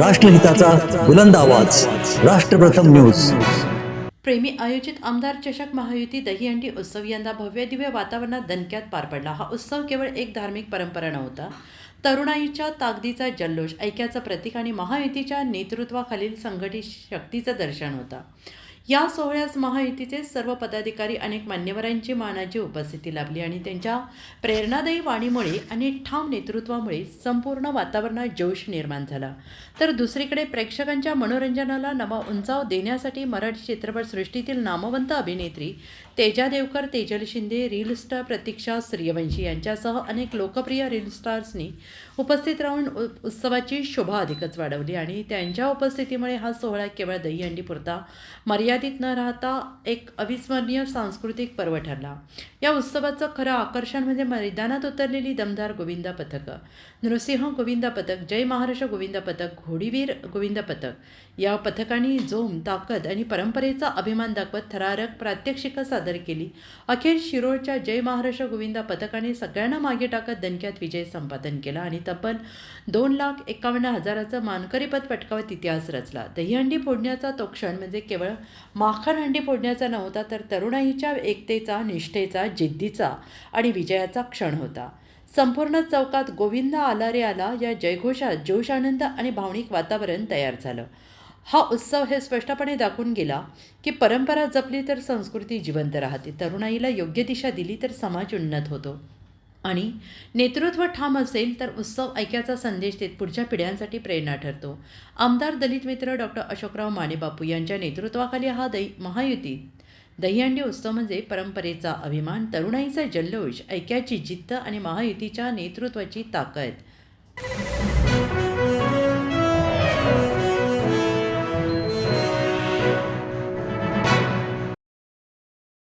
राष्ट्रहिताचा बुलंद आवाज. राष्ट्रप्रथम न्यूज. प्रेमी आयोजित आमदार चषक महायुती दहीहंडी उत्सव यंदा भव्य दिव्य वातावरणात दणक्यात पार पडला. हा उत्सव केवळ एक धार्मिक परंपरा नव्हता तरुणाईच्या ताकदीचा जल्लोष ऐक्याचं प्रतीक आणि महायुतीच्या नेतृत्वाखालील संघटित शक्तीचं दर्शन होता. या सोहळ्यास महायुतीचे सर्व पदाधिकारी अनेक मान्यवरांची मानाची उपस्थिती लाभली आणि त्यांच्या प्रेरणादायी वाणीमुळे आणि ठाम नेतृत्वामुळे संपूर्ण वातावरणात जोश निर्माण झाला. तर दुसरीकडे प्रेक्षकांच्या मनोरंजनाला नवा उंचाव देण्यासाठी मराठी चित्रपटसृष्टीतील नामवंत अभिनेत्री तेजा देवकर तेजल शिंदे रील स्टार प्रतीक्षा सूर्यवंशी यांच्यासह अनेक लोकप्रिय रील स्टार्सनी उपस्थित राहून उ- उत्सवाची शोभा अधिकच वाढवली आणि त्यांच्या उपस्थितीमुळे हा सोहळा केवळ दहीहंडीपुरता मर्यादित न राहता एक अविस्मरणीय सांस्कृतिक पर्व ठरला. या उत्सवाचं खरं आकर्षण म्हणजे मैदानात उतरलेली दमदार गोविंदा पथकं. नृसिंह गोविंदा पथक जय महाराष्ट्र गोविंदा पथक घोडीवीर गोविंदा पथक. या पथकांनी जोम ताकद आणि परंपरेचा अभिमान दाखवत थरारक प्रात्यक्षिकं सादर सादर केली. अखेर शिरोळच्या जय महाराष्ट्र गोविंदा पथकाने सगळ्यांना मागे टाकत दणक्यात विजय संपादन केला आणि तब्बल दोन लाख एकावन्न हजाराचं मानकरीपद पटकावत इतिहास रचला. दहीहंडी फोडण्याचा तो क्षण म्हणजे केवळ माखण हंडी फोडण्याचा नव्हता तर तरुणाईच्या एकतेचा निष्ठेचा जिद्दीचा आणि विजयाचा क्षण होता. संपूर्ण चौकात गोविंदा आला रे आला या जयघोषात जोश आनंद आणि भावनिक वातावरण तयार झालं. हा उत्सव हे स्पष्टपणे दाखवून गेला की परंपरा जपली तर संस्कृती जिवंत राहते. तरुणाईला योग्य दिशा दिली तर समाज उन्नत होतो. आणि नेतृत्व ठाम असेल तर उत्सव ऐक्याचा संदेश देत पुढच्या पिढ्यांसाठी प्रेरणा ठरतो. आमदार दलित मित्र डॉक्टर अशोकराव मानेबापू यांच्या नेतृत्वाखाली हा दही महायुती. दहीहंडी उत्सव म्हणजे परंपरेचा अभिमान तरुणाईचा जल्लोष ऐक्याची जिद्द आणि महायुतीच्या नेतृत्वाची ताकद.